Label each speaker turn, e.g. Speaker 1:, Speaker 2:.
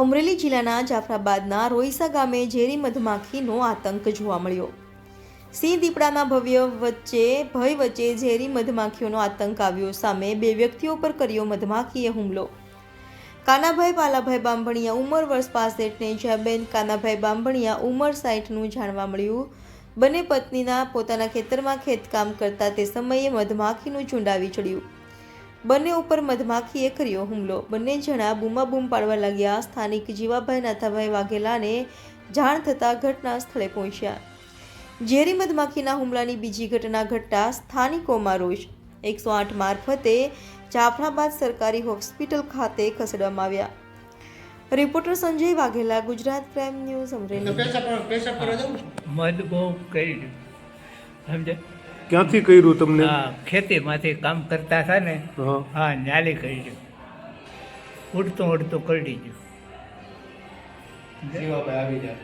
Speaker 1: અમરેલી જિલ્લાના જાફરાબાદના રોઈસા ગામે ઝેરી મધમાખીનો આતંક જોવા મળ્યો. સિંહ દીપડાના ભવ્ય વચ્ચે, ભય વચ્ચે ઝેરી મધમાખીઓનો આતંક આવ્યો સામે બે વ્યક્તિઓ પર કર્યો મધમાખીએ હુમલો. કાનાભાઈ પાલાભાઈ બાંભણિયા ઉંમર વર્ષ પાસઠને જયાબેન કાનાભાઈ બાંભણિયા ઉંમર સાઠનું જાણવા મળ્યું. બંને પત્નીના પોતાના ખેતરમાં ખેતકામ કરતા તે સમયે મધમાખીનું ચૂંડાવી ચડ્યું. બંને ઉપર મધમાખીએ કર્યો હુમલો. બંને જણા બૂમાબૂમ પાડવા લાગ્યા. સ્થાનિક જીવાભાઈ નાથાભાઈ વાઘેલાને જાણ થતાં ઘટના સ્થળે પહોંચ્યા. ઝેરી મધમાખીના હુમલાની બીજી ઘટના ઘટતા સ્થાનિકોમાં રોષ. એકસો આઠ મારફતે જાફરાબાદ સરકારી હોસ્પિટલ ખાતે ખસેડવામાં આવ્યા. Reporter Sanjay Vaghela Gujarat prime news Amreli.
Speaker 2: મધ બહુ કરી સમજે
Speaker 3: ક્યાંથી કર્યું તમને?
Speaker 2: હા ખેતીમાંથી કામ કરતા હતા ને
Speaker 3: હા.
Speaker 2: ન્યાલી કરી કરી ઉડતું ઉડતું કરડી ગયું.
Speaker 4: આવી જાય